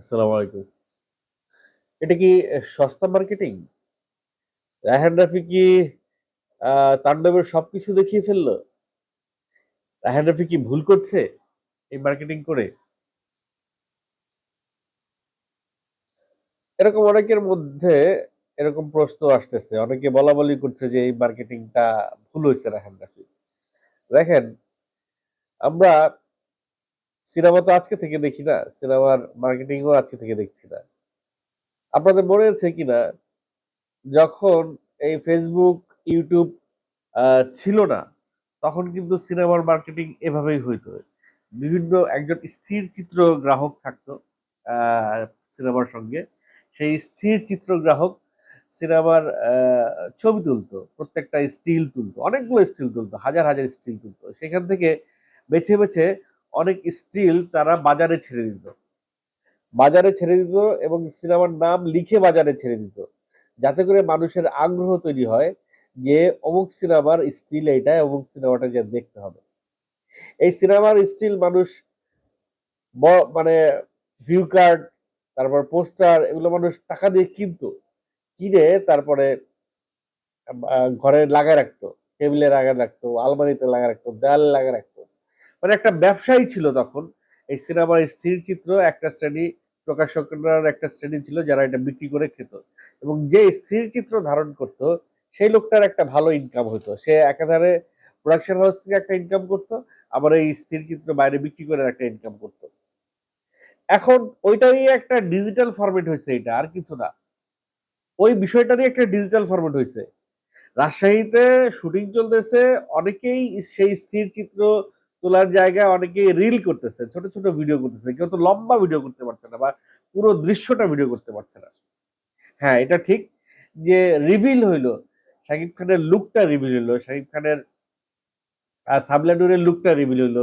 আসসালামু আলাইকুম। এটা কি সস্তা মার্কেটিং? রায়হান রাফি কি তাণ্ডবের সবকিছু দেখিয়ে ফেলল? রায়হান রাফি কি ভুল করছে এই মার্কেটিং করে? এরকম অনেকের মধ্যে এরকম প্রশ্ন আসতেছে। অনেকে বলাবলি করছে যে এই মার্কেটিংটা ভুল হইছে রায়হান রাফির। দেখেন, আমরা সিনেমা তো আজকে থেকে দেখি না। সিনেমার মার্কেটিংও আজকে থেকে দেখছি না। আপনাদের মনে আছে কিনা যখন এই ফেসবুক ইউটিউব ছিল না, তখন কিন্তু সিনেমার মার্কেটিং এভাবেই হইতো। বিভিন্ন একজন স্থির চিত্র গ্রাহক থাকতো সিনেমার সঙ্গে। সেই স্থির চিত্র গ্রাহক সিনেমার ছবি তুলতো। প্রত্যেকটা স্টিল তুলতো। অনেকগুলো স্টিল তুলতো। হাজার, হাজার স্টিল তুলতো। সেখান থেকে বেছে, বেছে অনেক স্টিল তারা বাজারে ছেড়ে দিত। বাজারে ছেড়ে দিত এবং সিনেমার নাম লিখে বাজারে ছেড়ে দিত। যাতে করে মানুষের আগ্রহ তৈরি হয় যে অমুক সিনেমার স্টিল এইটা, অমুক সিনেমাটা যে দেখতে হবে। এই সিনেমার স্টিল মানুষ মানে ভিউ কার্ড, তারপর পোস্টার এগুলো মানুষ টাকা দিয়ে কিনতো। কিনে তারপরে ঘরে লাগায় রাখতো। টেবিলে লাগায় রাখতো, আলমারিতে লাগায় রাখতো, দেয়ালে লাগায় রাখতো। মানে একটা ব্যবসায়ী ছিল তখন। এই সিনেমার স্থির চিত্র একটা শ্রেণি প্রকাশকরার একটা শ্রেণি ছিল যারা এটা বিক্রি করে খেত। এবং যে স্থির চিত্র ধারণ করত সেই লোকটার একটা ভালো ইনকাম হইতো। সে একাধারে প্রোডাকশন হাউস থেকে একটা ইনকাম করত, আবার এই স্থির চিত্র বাইরে বিক্রি করে একটা ইনকাম করত। এখন ওইটারই একটা ডিজিটাল ফরমেট হয়েছে এটা আর কিছু না। ওই বিষয়টারই একটা ডিজিটাল ফরমেট হয়েছে রাজশাহীতে শুটিং চলতেছে, অনেকেই সেই স্থির চিত্র তোলার জায়গায় অনেকেই রিল করতেছে, ছোট, ছোট ভিডিও করতেছে। কেউ তো লম্বা ভিডিও করতে পারছে না বা পুরো দৃশ্যটা ভিডিও করতে পারছে না। হ্যাঁ, এটা ঠিক যে রিভিল হইল। শাকিব খানের লুকটা রিভিল হইল। শাকিব খানের আ সাবিলা লুকটা রিভিল হইল।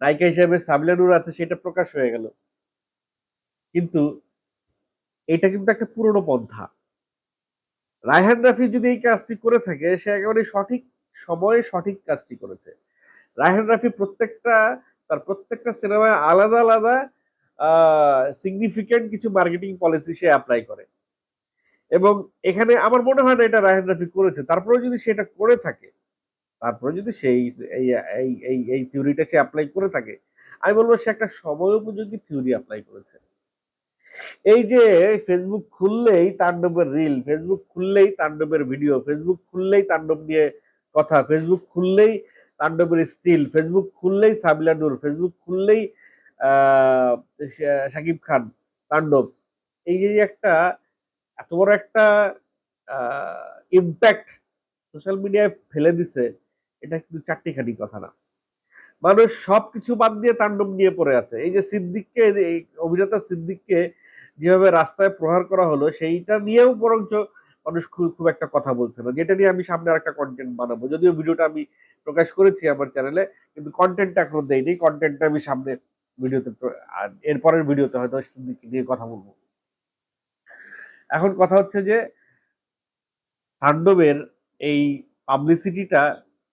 নায়িকা হিসেবে সাবিলা নূর আছে সেটা প্রকাশ হয়ে গেল। কিন্তু এটা কিন্তু একটা পুরনো পন্থা। রায়হান রাফি যদি এই কাজটি করে থাকে সে একেবারে সঠিক সময়ে সঠিক কাজটি করেছে। রায়হান রাফি প্রত্যেকটা তার প্রত্যেকটা সিনেমায় আলাদা, আলাদা আ সিগনিফিক্যান্ট কিছু মার্কেটিং পলিসি সে অ্যাপ্লাই করে। এবং এখানে আমার মনে হয় না এটা রায়হান রাফি করেছে। তারপরে যদি সে এটা করে থাকে, তারপরে যদি সেই এই এই এই থিওরিটা সে অ্যাপ্লাই করে থাকে, আমি বলব সে একটা সময় উপযোগী থিওরি অ্যাপ্লাই করেছে। এই যে ফেসবুক খুললেই তাণ্ডবের রিল, ফেসবুক খুললেই তাণ্ডবের ভিডিও, ফেসবুক খুললেই তাণ্ডব নিয়ে কথা, ফেসবুক খুললেই তাণ্ডবের স্টিল, ফেসবুক খুললেই সাবিলা নূর, Facebook খুললেই শাকিব খান, তাণ্ডব। এই যে একটা এত বড় একটা ইমপ্যাক্ট সোশ্যাল মিডিয়ায় ফেলে দিছে, এটা কিন্তু চাট্টিখানি কথা না। মানুষ সব কিছু বাদ দিয়ে তাণ্ডব নিয়ে পড়ে আছে। এই যে সিদ্দিককে অভিনেতা সিদ্দিককে যেভাবে রাস্তায় প্রহার করা হলো সেইটা নিয়েও বরঞ্চ মানুষ খুব একটা কথা বলছে না। যেটা নিয়ে আমি সামনে আর একটা কন্টেন্ট বানাবো। যদিও ভিডিওটা আমি প্রকাশ করেছি আমার চ্যানেলে। কিন্তু কন্টেন্টটা এখনও দেয়নি কন্টেন্টটা আমি সামনে ভিডিওতে আর এরপরের ভিডিওতে হয়তো নিয়ে কথা বলব এখন কথা হচ্ছে যে তাণ্ডবের এই পাবলিসিটিটা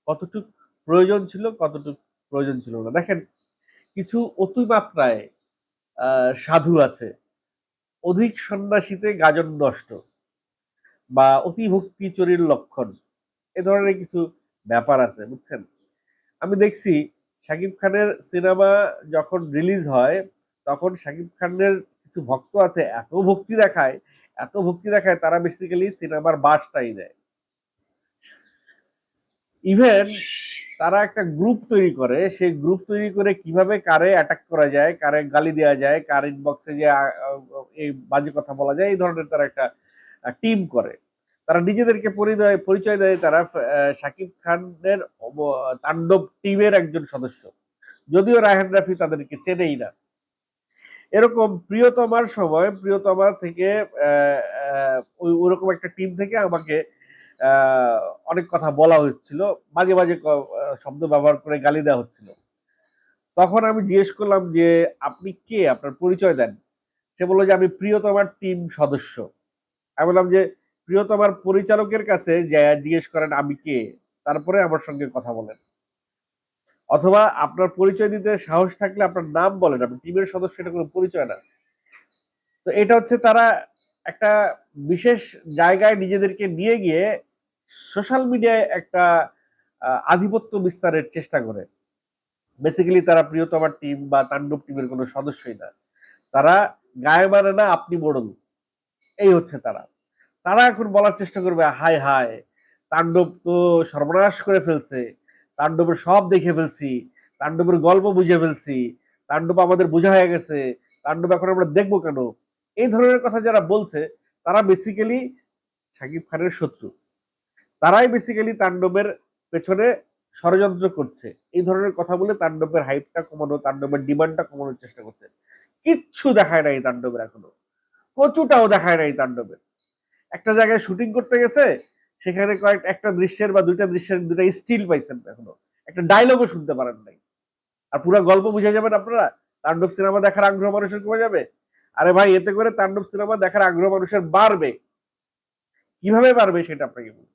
কতটুক প্রয়োজন ছিল, কতটুক প্রয়োজন ছিল না। দেখেন কিছু অতিমাত্রায় সাধু আছে। অধিক সন্ন্যাসীতে গাজন নষ্ট বা অতিভক্তি চোরের লক্ষণ। এ ধরনের কিছু ব্যাপার আছে, বুঝছেন? আমি দেখছি শাকিব খানের সিনেমা যখন রিলিজ হয়, তখন শাকিব খানের কিছু ভক্ত আছে এত ভক্তি দেখায়, এত ভক্তি দেখায় তারা বেসিক্যালি সিনেমার বাসটাই দেয়। ইভেন তারা একটা গ্রুপ তৈরি করে। সেই গ্রুপ তৈরি করে কীভাবে কারে অ্যাটাক করা যায়, কারে গালি দেওয়া যায়, কার ইনবক্সে যে এই বাজে কথা বলা যায়, এই ধরনের তারা একটা টিম করে। তারা নিজেদেরকে পরিদয় পরিচয় দেয় তারা শাকিব খানের তাণ্ডব টিমের একজন সদস্য। যদিও রায়হান রাফি তাদেরকে চেনেই না। এরকম প্রিয়তমার সময় প্রিয়তমা থেকে ওই ওরকম একটা টিম থেকে আমাকে অনেক কথা বলা হচ্ছিল। মাঝে মাঝে শব্দ ব্যবহার করে গালি দেওয়া হচ্ছিল। তখন আমি জিজ্ঞেস করলাম যে, "আপনি কে? আপনার পরিচয় দেন।" সে বলল যে, "আমি প্রিয়তমার টিম সদস্য।" আমি বললাম যে, "প্রিয়তমার পরিচালকের কাছে জিজ্ঞেস করেন, আমি কে? তারপরে আমার সঙ্গে কথা বলেন। অথবা আপনার পরিচয় দিতে সাহস থাকলে আপনার নাম বলেন। আপনি টিমের সদস্য, এটা কোন পরিচয় না।" তো এটা হচ্ছে তারা একটা বিশেষ জায়গায় নিজেদেরকে নিয়ে গিয়ে সোশ্যাল মিডিয়ায় একটা আধিপত্য বিস্তারের চেষ্টা করে বেসিক্যালি তারা প্রিয়তমার টিম বা তাণ্ডব টিমের কোনো সদস্যই না তারা গায়ে মানে না, আপনি মোড়ল এই হচ্ছে তারা তারা এখন বলার চেষ্টা করবে, হায় হায়, তাণ্ডব তো সর্বনাশ করে ফেলছে, তাণ্ডবের সব দেখে ফেলছি, তাণ্ডবের গল্প বুঝে ফেলছি, তাণ্ডব আমাদের বোঝা হয়ে গেছে, তাণ্ডব এখন আমরা দেখব কেন? এই ধরনের কথা যারা বলছে, তারা বেসিক্যালি শাকিব খানের শত্রু। তারাই বেসিক্যালি তাণ্ডবের পেছনে ষড়যন্ত্র করছে। এই ধরনের কথা বলে তাণ্ডবের হাইপটা কমানো, তাণ্ডবের ডিমান্ডটা কমানোর চেষ্টা করছে। কিচ্ছু দেখায় নাই তাণ্ডবের এখনও। কচুটাও দেখায় নাই তাণ্ডবের। একটা জায়গায় শুটিং করতে গেছে, সেখানে কয়েক একটা দৃশ্যের বা দুইটা দৃশ্যের দুটা স্টিল পাইছেন এখনও। একটা ডায়লগও শুনতে পারেন নাই। আর পুরো গল্প বুঝে যাবেন আপনারা, তাণ্ডব সিনেমা দেখার আগ্রহ মানুষের কমে যাবে। আরে ভাই, এতে করে তাণ্ডব সিনেমা দেখার আগ্রহ মানুষের বাড়বে। কীভাবে বাড়বে সেটা আপনাকে বলি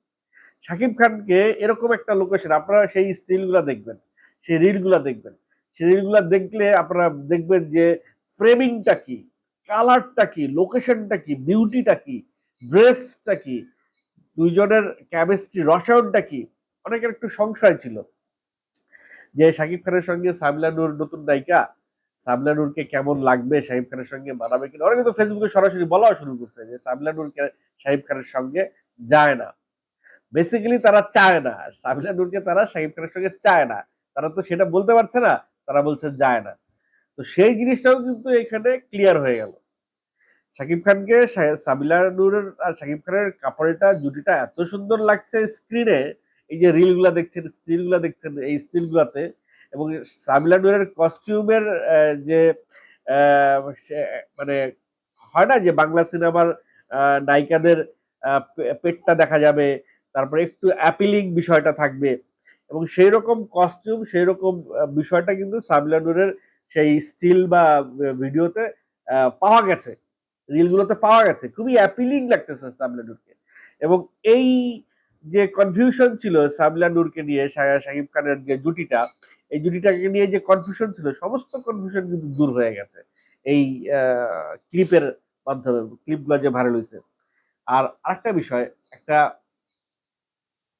শাকিব খানকে এরকম একটা লোকেশন আপনারা সেই স্টিলগুলা দেখবেন, সেই রিলগুলা দেখবেন। সেই রিলগুলা দেখলে আপনারা দেখবেন যে ফ্রেমিংটা কি কালারটা কি লোকেশনটা কি বিউটিটা কি ড্রেসটা কি? দুইজনের কেমিস্ট্রি রসায়নটা কি? অনেকের একটু সংশয় ছিল। যে শাকিব খানের সঙ্গে সাবিলা নূর নতুন নায়িকা সাবিলা নূরকে কেমন লাগবে শাহিব খানের সঙ্গে মানাবে কিনা? অনেকে তো ফেসবুকে সরাসরি বলাও শুরু করছে যে সাবিলা নূরকে শাহিব খানের সঙ্গে যায় না। বেসিক্যালি তারা চায় না। সাবিলা নূরকে তারা শাহিব খানের সঙ্গে চায় না। তারা তো সেটা বলতে পারছে না, তারা বলছে যায় না। তো সেই জিনিসটাও কিন্তু এখানে ক্লিয়ার হয়ে গেল। শাকিব খানকে শা- সাবিলা নূরের আর শাকিব খানের কাপড়টা, জুটিটা এত সুন্দর লাগছে স্ক্রিনে এই যে রিলগুলা দেখছেন স্টিলগুলা দেখছেন, এই স্টিল গুলাতে এবং সাবিলা নূরের কস্টিউমের যে মানে হয় না যে বাংলা সিনেমার নায়িকাদের পেটটা দেখা যাবে, তারপরে একটু অ্যাপিলিং বিষয়টা থাকবে। এবং সেই রকম কস্টিউম সেই রকম বিষয়টা কিন্তু সাবিলা নূরের সেই স্টিল বা ভিডিওতে পাওয়া গেছে। রিলগুলোতে পাওয়া গেছে। খুবই অ্যাপিলিং লাগতেছে সাবিলা নূরকে। এবং এই যে কনফিউশন ছিল সাবিলা নূরকে নিয়ে শাকিব খানের যে জুটিটা, এই জুটিটাকে নিয়ে যে কনফিউশন ছিল, সমস্ত কনফিউশন কিন্তু দূর হয়ে গেছে এই ক্লিপের মাধ্যমে ক্লিপগুলো যে ভাইরাল হয়েছে আর আরেকটা বিষয়, একটা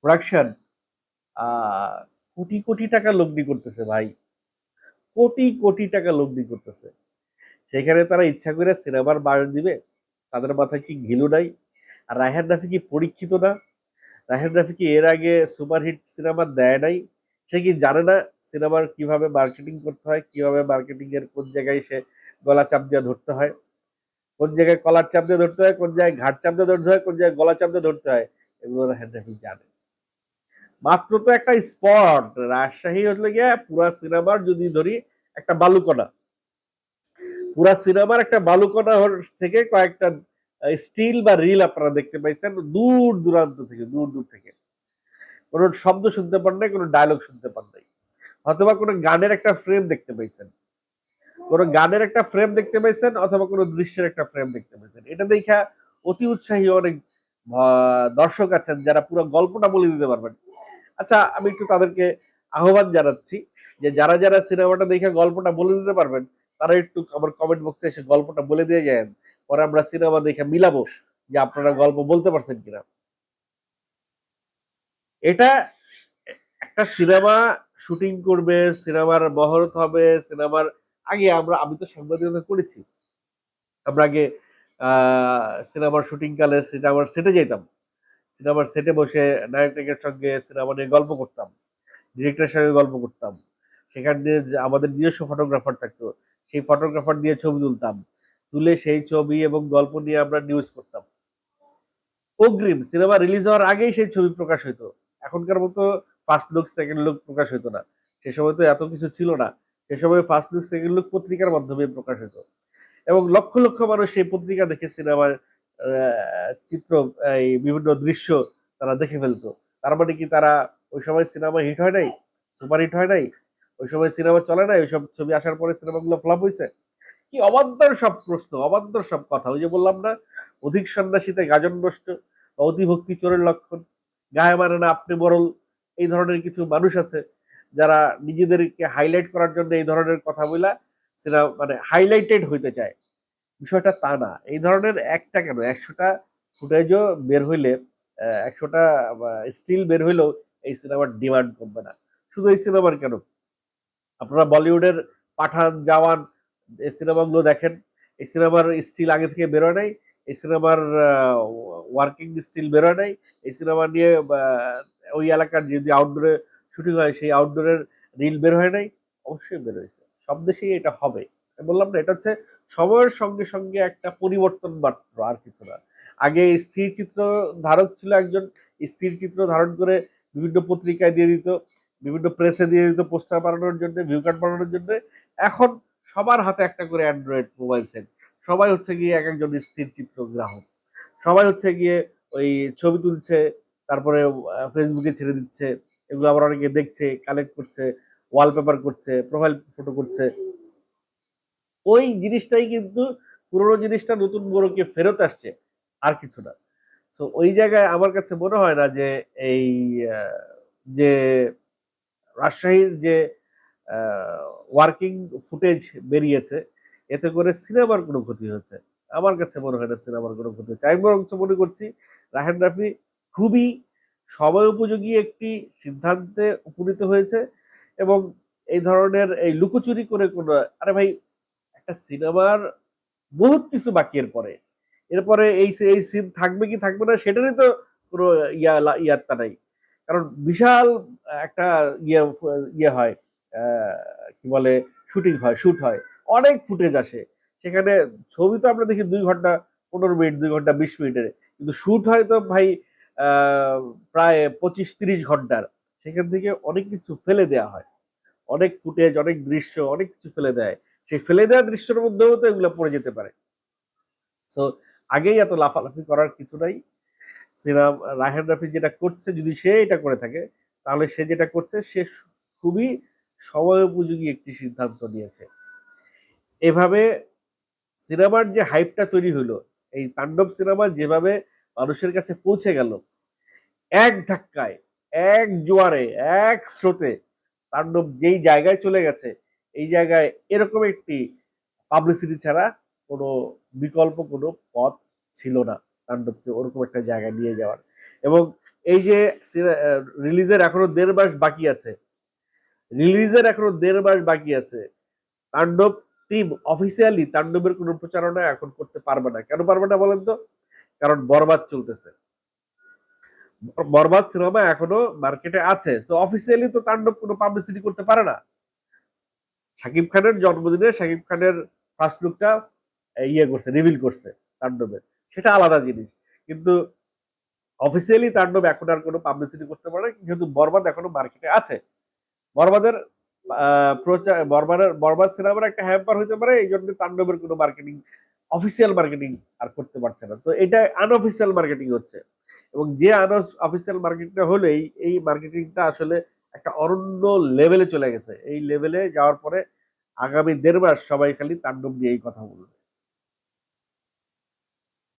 প্রোডাকশন কোটি কোটি টাকা লগ্নি করতেছে ভাই। কোটি কোটি টাকা লগ্নি করতেছে। সেখানে তারা ইচ্ছা করে সিনেমার বায়ন দিবে। তাদের মাথায় কি ঘিলু নাই? আর রায়হান রাফি কি পরীক্ষিত না? রায়হান রাফি কি এর আগে সুপারহিট সিনেমা দেয় নাই? সে কি জানে না সিনেমার কীভাবে মার্কেটিং করতে হয়, কীভাবে মার্কেটিং এর কোন জায়গায় সে গলা চাপ দিয়ে ধরতে হয়? কোন জায়গায় কলার চাপ দিয়ে ধরতে হয়, কোন জায়গায় ঘাট চাপ দিয়ে ধরতে হয়, কোন জায়গায় গলা চাপ দিয়ে ধরতে হয়, এগুলো রায়হান রাফি জানে। মাত্র তো একটা স্পট রাজশাহী হলে গিয়ে পুরা সিনেমার যদি ধরি একটা বালুকণা। পুরা সিনেমার একটা বালুকণা থেকে কয়েকটা স্টিল বা রিল আপনারা দেখতে পাইছেন, দূর দূরান্ত থেকে, দূর দূর থেকে। কোনো শব্দ শুনতে পান নাই, কোনো ডায়লগ শুনতে পান নাই। অথবা কোনো গানের একটা ফ্রেম দেখতে পাইছেন। কোনো গানের একটা ফ্রেম দেখতে পাইছেন, অথবা কোনো দৃশ্যের একটা ফ্রেম দেখতে পাইছেন। এটা দেখা অতি উৎসাহী অনেক দর্শক আছেন যারা পুরো গল্পটা বলে দিতে পারবেন। আচ্ছা আমি একটু তাদেরকে আহ্বান জানাচ্ছি যে যারা যারা সিনেমাটা দেখে গল্পটা বলে দিতে পারবেন তারা একটু আমার কমেন্ট বক্সে এসে গল্পটা বলে দিয়ে যান। পরে আমরা সিনেমা দেখে মিলাবো যে আপনারা গল্প বলতে পারছেন কিনা। এটা একটা সিনেমা শুটিং করবে সিনেমার মহরত হবে সিনেমার আগে আমরা, আমি তো সাংবাদিকতা করেছি। আমরা আগে সিনেমার শুটিং কালে সিনেমার সেটে যেতাম সিনেমার সেটে বসে নায়ক নায়িকার সঙ্গে সিনেমা নিয়ে গল্প করতাম। ডিরেক্টরের সঙ্গে গল্প করতাম। সেখানে আমাদের নিজস্ব ফটোগ্রাফার থাকতো। সেই ফটোগ্রাফার দিয়ে ছবি তুলতাম। তুলে সেই ছবি এবং গল্প নিয়ে আমরা নিউজ করতাম। অগ্রিম সিনেমা রিলিজ হওয়ার আগেই সেই ছবি প্রকাশ হইতো। এখনকার মতো ফার্স্ট লুক সেকেন্ড লুক প্রকাশ হইতো না। সে সময় তো এত কিছু ছিল না। সে সময় ফার্স্ট লুক সেকেন্ড লুক পত্রিকার মাধ্যমে প্রকাশ হতো এবং লক্ষ লক্ষ মানুষ সেই পত্রিকা দেখে সিনেমার চিত্র, এই বিভিন্ন দৃশ্য তারা দেখে ফেলতো। তার মানে কি তারা ওই সময় সিনেমা হিট হয় নাই? সুপার হিট হয় নাই? ওই সময় সিনেমা চলে নাই ওইসব ছবি আসার পরে সিনেমাগুলো ফ্লপ হয়েছে কি অবান্তর সব প্রশ্ন অবান্তর সব কথা। ওই যে বললাম না, অধিক সন্ন্যাসীতে গাজন নষ্ট বা অতিভক্তি চোরের লক্ষণ, গায়ে মানে না আপনি বরল এই ধরনের কিছু মানুষ আছে যারা নিজেদেরকে হাইলাইট করার জন্য এই ধরনের কথা বলা সিনেমা মানে হাইলাইটেড হইতে চায়। বিষয়টা তা না। এই ধরনের একটা কেন? একশোটা ফুটেজও বের হইলে একশোটা স্টিল বের হইলেও এই সিনেমার ডিমান্ড কমবে না। শুধু এই সিনেমার কেন? আপনারা বলিউডের পাঠান জওয়ান এই সিনেমাগুলো দেখেন। এই সিনেমার স্টিল আগে থেকে বেরোয় নাই। এই সিনেমার ওয়ার্কিং স্টিল বেরোয় নাই। এই সিনেমা নিয়ে ওই এলাকার যদি আউটডোরে শুটিং হয়, সেই আউটডোরের রিল বের হয় নাই। অবশ্যই বের হয়েছে। সব দেশেই এটা হবে। বললাম না, এটা হচ্ছে সময়ের সঙ্গে সঙ্গে একটা পরিবর্তন মাত্র, আর কিছু না। আগে স্থির চিত্র ধারক ছিল একজন স্থির চিত্র ধারণ করে বিভিন্ন পত্রিকায় দিয়ে দিত। বিভিন্ন প্রেসে দিয়ে দিত পোস্টার বানানোর জন্য ভিউ কার্ড বানানোর জন্য। এখন সবার হাতে একটা করে অ্যান্ড্রয়েড মোবাইল সেট সবাই হচ্ছে গিয়ে এক একজন স্থির চিত্র গ্রাহক। সবাই হচ্ছে গিয়ে ওই ছবি তুলছে, তারপরে ফেসবুকে ছেড়ে দিচ্ছে। এগুলো আবার অনেকে দেখছে কালেক্ট করছে ওয়ালপেপার করছে প্রোফাইল ফটো করছে। ওই জিনিসটাই কিন্তু পুরোনো জিনিসটা নতুন মোড়কে ফেরত আসছে, আর কিছু না। সো ওই জায়গায় আমার কাছে মনে হয় না যে এই যে রাজশাহীর যে ওয়ার্কিং ফুটেজ বেরিয়েছে, এতে করে সিনেমার কোনো ক্ষতি হয়েছে। আমার কাছে মনে হয় না সিনেমার কোনো ক্ষতি হচ্ছে আমি বরঞ্চ মনে করছি রাহেন রাফি খুবই সময় উপযোগী একটি সিদ্ধান্তে উপনীত হয়েছে এবং এই ধরনের এই লুকোচুরি করে কোনো, আরে ভাই, একটা সিনেমার বহুত কিছু বাকি এর পরে। এরপরে এই এই সিন থাকবে কি থাকবে না, সেটারই তো কোনো ইয়া ইয়াত্তা নাই। কারণ বিশাল একটা ইয়ে ইয়ে হয় কি বলে, শুটিং হয়, শুট হয়, অনেক ফুটেজ আসে। সেখানে ছবি তো আমরা দেখি দুই ঘণ্টা, পনেরো মিনিট, দুই ঘণ্টা, বিশ মিনিটের। কিন্তু শুট হয় তো ভাই প্রায় পঁচিশ তিরিশ ঘণ্টার। সেখান থেকে অনেক কিছু ফেলে দেওয়া হয়। অনেক ফুটেজ, অনেক দৃশ্য, অনেক কিছু ফেলে দেয়। সেই ফেলে দেওয়া দৃশ্যের মধ্যেও তো এগুলো পড়ে যেতে পারে। সো আগেই এত লাফালাফি করার কিছু নাই। সিনাম রাহেন রাফি যেটা করছে, যদি সে এটা করে থাকে, তাহলে সে যেটা করছে, সে খুবই সময় উপযোগী একটি সিদ্ধান্ত নিয়েছে। এভাবে সিনেমার যে হাইপটা তৈরি হলো, এই তাণ্ডব সিনেমা যেভাবে মানুষের কাছে পৌঁছে গেল, এক ধাক্কায়, এক জোয়ারে, এক স্রোতে তাণ্ডব যেই জায়গায় চলে গেছে, এই জায়গায় এরকম একটি পাবলিসিটি ছাড়া কোনো বিকল্প কোনো পথ ছিল না। তাণ্ডবকে ওরকম একটা জায়গায় নিয়ে যাওয়ার। এবং এই যে রিলিজের এখনও দেড় মাস বাকি আছে। রিলিজের এখনও দেড় মাস বাকি আছে। তাণ্ডব টিম অফিসিয়ালি তাণ্ডবের কোনো প্রচারণা এখন করতে পারবে না। কেন পারবে না বলেন তো? কারণ বরবাদ চলতেছে। বরবাদ সিনেমা এখনও মার্কেটে আছে। সো অফিসিয়ালি তো তাণ্ডব কোনো পাবলিসিটি করতে পারে না। শাকিব খানের জন্মদিনে শাকিব খানের ফার্স্ট লুকটা ইয়ে করছে রিভিল করছে তাণ্ডবের। সেটা আলাদা জিনিস। কিন্তু অফিসিয়ালি তাণ্ডব এখন আর কোনো পাবলিসিটি করতে পারে যেহেতু বরবাদ এখনও মার্কেটে আছে। বরবাদের প্রচার বরবাদের বরবাদ সিনেমার একটা হ্যাম্পার হইতে পারে, এই জন্য তাণ্ডবের কোনো মার্কেটিং অফিসিয়াল মার্কেটিং আর করতে পারছে না। তো এটা আনঅফিসিয়াল মার্কেটিং হচ্ছে। এবং যে আনঅফিসিয়াল মার্কেটিংটা হলেই এই মার্কেটিংটা আসলে একটা অরণ্য লেভেলে চলে গেছে। এই লেভেলে যাওয়ার পরে আগামী দেড় মাস সবাই খালি তাণ্ডব নিয়েই কথা বলবে।